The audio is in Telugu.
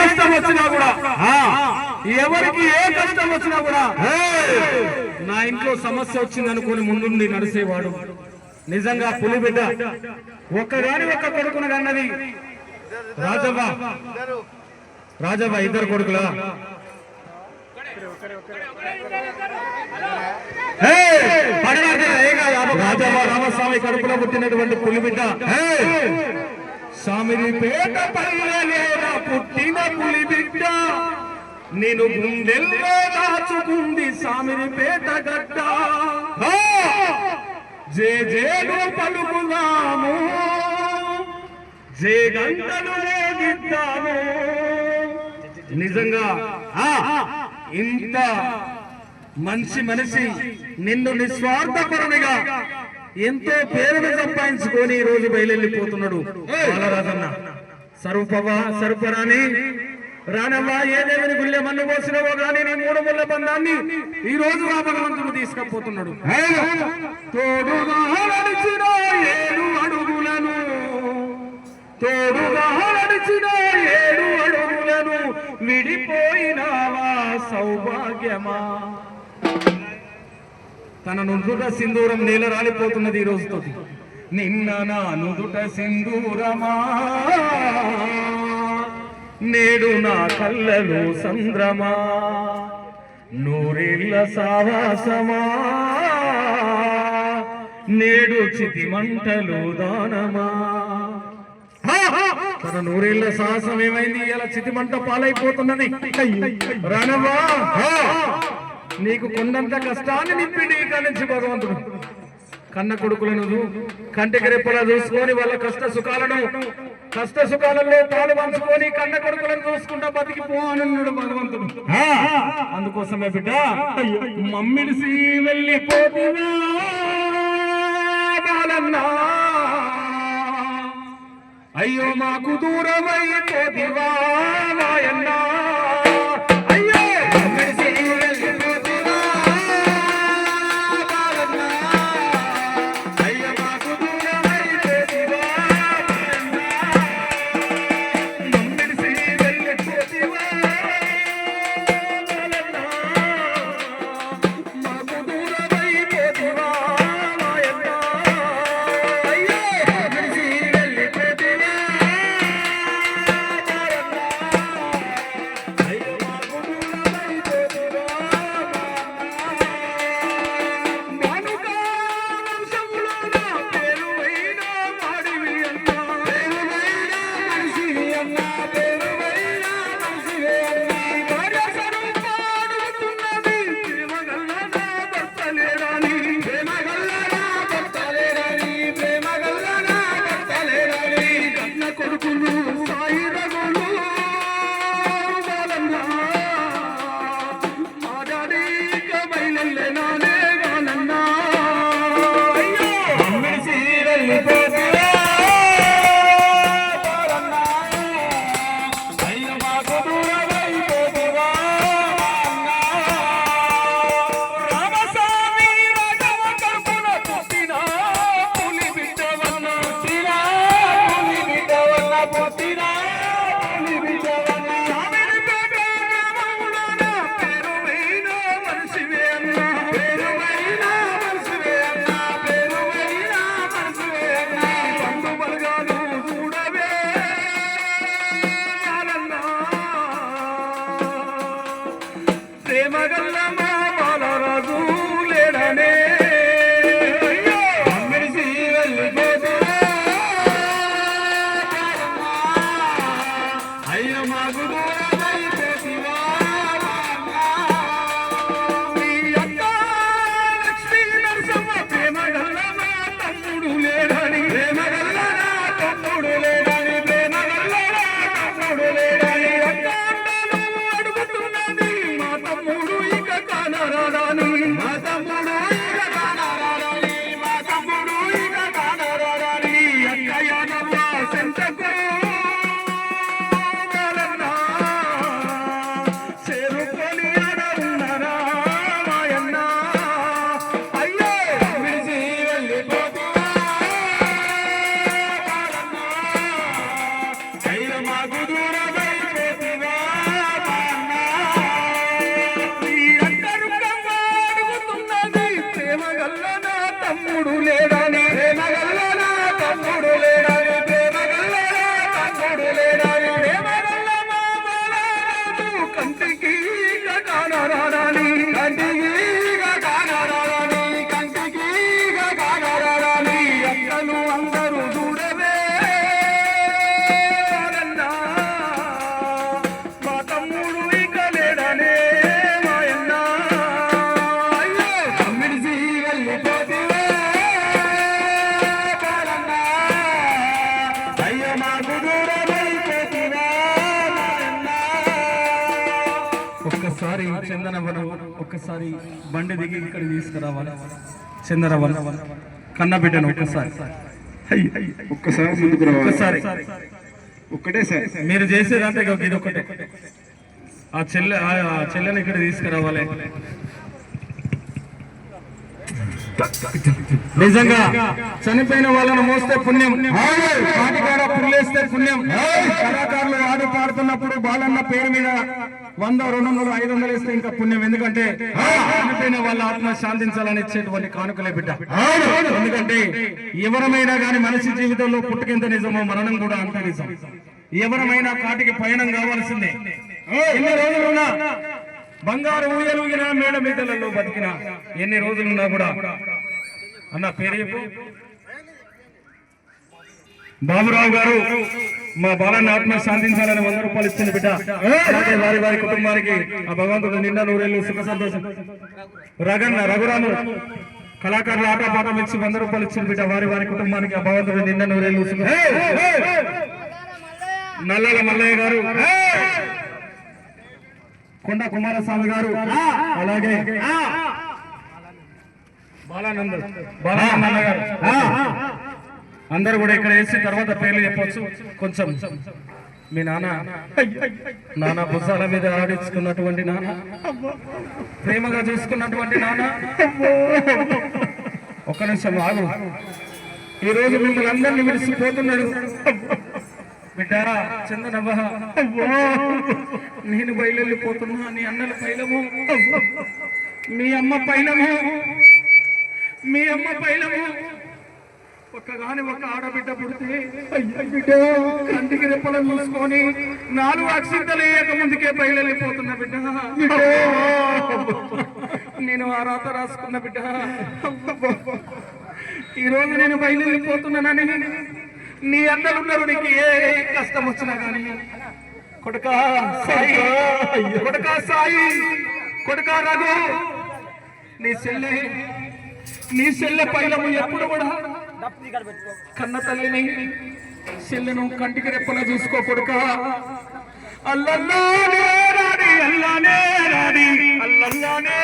కష్టం వచ్చినా కూడా ఎవరికి ఏ కష్టం వచ్చినా కూడా నా ఇంట్లో సమస్య వచ్చింది అనుకుని ముందుండి నడిసేవాడు నిజంగా పులిబిడ్డ ఒక్కగాని ఒక్క కొడుకును కన్నది. రాజవ్వ రాజవ్వ ఇద్దరు కొడుకులా? రాజవ్వ రామస్వామి కడుపులో పుట్టినటువంటి పులిబిడ్డ! సామిరిపేట పల్లెలేన పుట్టిన పులిబిడ్డ నేను గుండెల్లో దాచుకుంది సామిరిపేట గడ్డ. జే జేలు పలుకుదాము. జే గంటలు రేగిద్దాము నిజంగా ఇంత మంచి మనిషి నిన్ను నిస్వార్థపరునిగా ఎంతో పేరును సంపాదించుకొని ఈ రోజు బయలుపోతున్నాడు బాలరాజన్న. సర్వపవ సర్వరాని రానవ్వా ఏ దేవుని గుళ్ళె మన్ను పోసినవో గాని నీ మూడు ముళ్ళ బంధాన్ని ఈ రోజు ఆ భగవంతుడు తీసుకపోతున్నాడు. తోడుగా నడిచిన ఏడు అడుగులను తోడుగా నడిచిన ఏడు అడుగులను విడిపోయినావా సౌభాగ్యమా? తన నుదుట సింధూరం నేల రాలిపోతున్నది ఈ రోజుతో నిన్న నానుదుట సింధూరమా? నేడు నా కళ్ళలో సంద్రమా? నూరేళ్ళ సావాసమా? నేడు చితి మంటలు దానమా? తన నూరేళ్ళ సాహసం ఏమైంది? ఇలా చితిమంట పాలైపోతున్నది రణవా నీకు కొండంత కష్టాన్ని నింపి నీ నుంచి భగవంతుడు. కన్న కొడుకులను కంటికి రెప్పలా చూసుకొని వాళ్ళ కష్ట సుఖాలను కష్ట సుఖాలలో పాలు పంచుకొని కన్న కొడుకులను చూసుకుంటా బతికిపో అన్నాడు భగవంతుడు అందుకోసమే బిడ్డ మమ్మిడిసి వెళ్ళిపోతున్నా అయ్యో మాకు దూరమైపోతివా నాయన్నా. Agua, agua, agua. রা রা ఒక్కసారి చందనవనం ఒక్కసారి బండి దిగి ఇక్కడ తీసుకురావాలి. చందనవనం కన్న బిడ్డను ఒక్కసారి ఒక్కసారి ముందుకు రావాలి. ఒక్కసారి. ఒక్కటే సార్. మీరు చేసేదంటే ఇది ఒకటే ఆ చెల్లె ఆ- ఆ చెల్లెని ఇక్కడ తీసుకురావాలి. నిజంగా చనిపోయిన వాళ్ళను మోస్తే పుణ్యం. వాటికాడ పుల్లేస్తే పుణ్యం. కళాకారులు ఆడి పాడుతున్నప్పుడు బాలన్న పేరు మీద వంద రెండు వందలు ఐదు వందలు ఇస్తే ఇంకా పుణ్యం. ఎందుకంటే చనిపోయిన వాళ్ళ ఆత్మ శాంతించాలని ఇచ్చేటువంటి కానుకలే బిడ్డ. ఎందుకంటే ఎవరమైనా కానీ మనిషి జీవితంలో పుట్టుకెంత నిజమో మరణం కూడా అంత నిజం. ఎవరమైనా కాటికి పయనం కావాల్సిందే. ఎన్ని రోజులున్నా బంగారు ఊయలు ఊగినా మేడ మీదలలో బతికిన ఎన్ని రోజులున్నా కూడా. అన్న పేరు చెప్పు. బాబురావు గారు మా బాలన్న ఆత్మ శాంతించాలని వంద రూపాయలు ఇచ్చిన బిడ్డ. అలాగే వారి వారి కుటుంబానికి ఆ భగవంతుడు నిండా నూరేళ్ళు సుఖ సంతోషం. రగన్న రఘురాము కళాకారుల ఆట పాఠం ఇచ్చి వంద రూపాయలు ఇచ్చిన బిడ్డ. వారి వారి కుటుంబానికి ఆ భగవంతుడు నిండా నూరేళ్ళు సుఖ నల్లల మల్లయ్య గారు కొండ కుమారస్వామి గారు అలాగే బాలానంద్ బాలానంద గారు. అందరు కూడా ఇక్కడ వేసి తర్వాత పేర్లు చెప్పొచ్చు. కొంచెం మీ నాన్న నాన్న భుజాల మీద ఆడించుకున్నటువంటి నాన్న ప్రేమగా చూసుకున్నటువంటి నాన్న. ఒక్క నిమిషం ఆగు. ఈ రోజు మిమ్మల్ని అందరినీ విడిచిపోతున్నాడు బిడ్డారా చందనవ్వ నేను బయలుపోతున్నా నీ అన్నల పైలము మీ అమ్మ పైలము మీ అమ్మ పైలము. ఒక్కగాని ఒక ఆడబిడ్డ పుడితే బిడ్డ కంటికి రెప్పలు మూసుకొని నాలుగు అక్షింతలు వేయక ముందుకే బయలుపోతున్న బిడ్డ. నేను ఆ రాత రాసుకున్న బిడ్డ. ఈ రోజు నేను బయలుదేరిపోతున్నానని నీ అందరున్నారు నీకు ఏ కష్టం వచ్చినా కానీ కొడుక సాయి కొడుక సాయి కొడుక రఘు నీ చెల్లె నీ చెల్లె పైలము ఎప్పుడు కూడా కన్న తల్లిని చెల్లెను కంటికి రెప్పలా చూసుకో కొడుక. అల్లల్లానే రాడి రాడి అల్లల్లానే